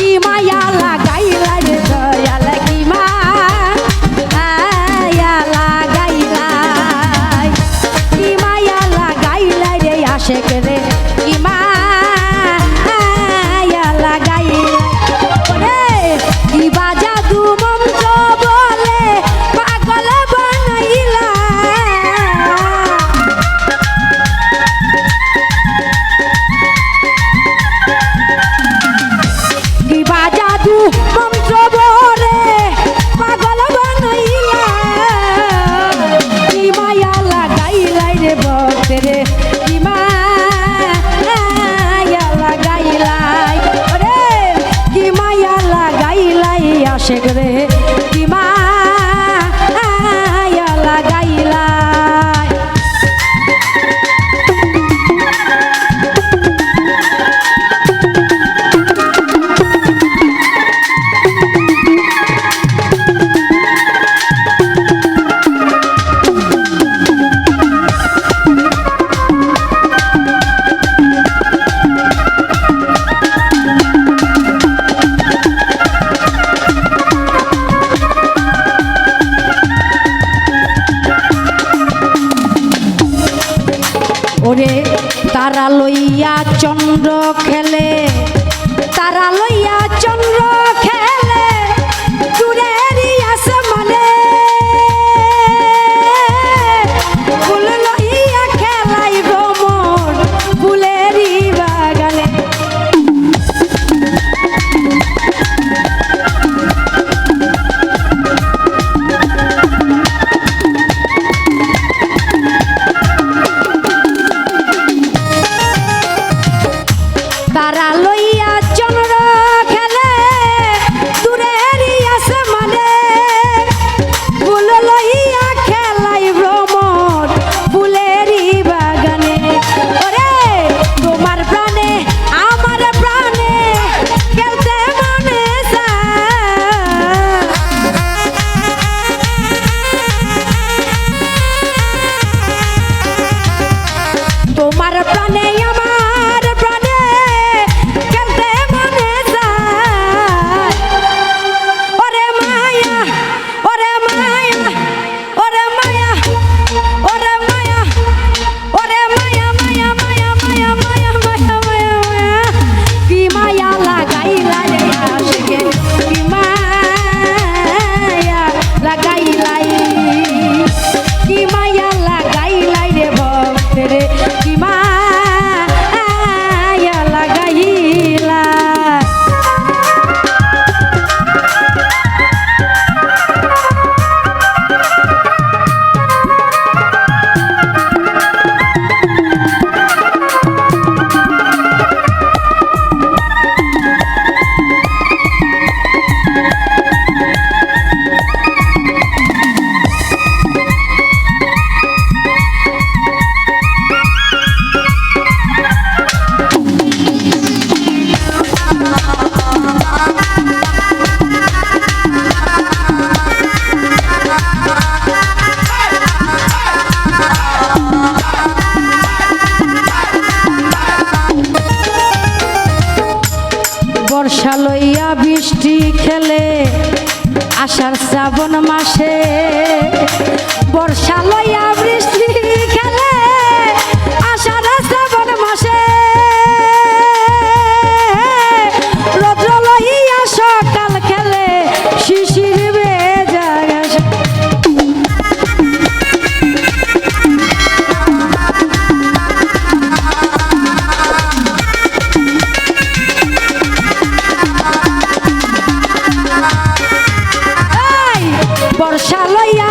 И моя. শেখ রে। চন্দ্র আশা লইয়া বৃষ্টি খেলে আষাঢ় শ্রাবণ মাসে বর্ষা লইয়া বৃষ্টি বর্ষা লইয়া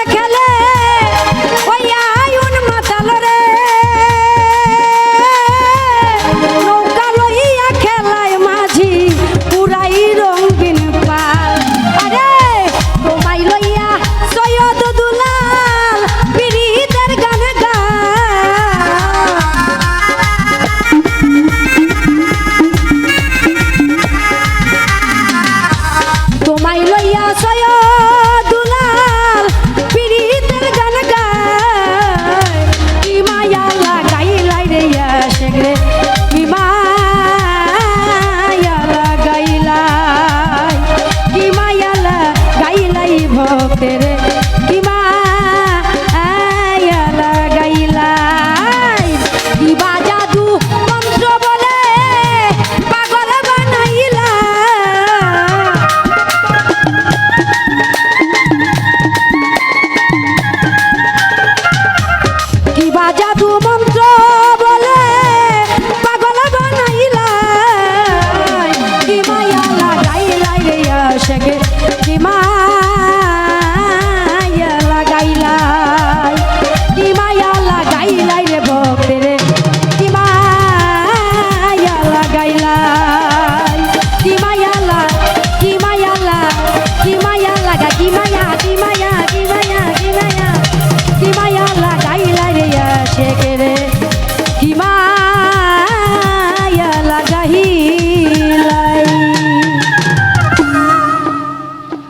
querer.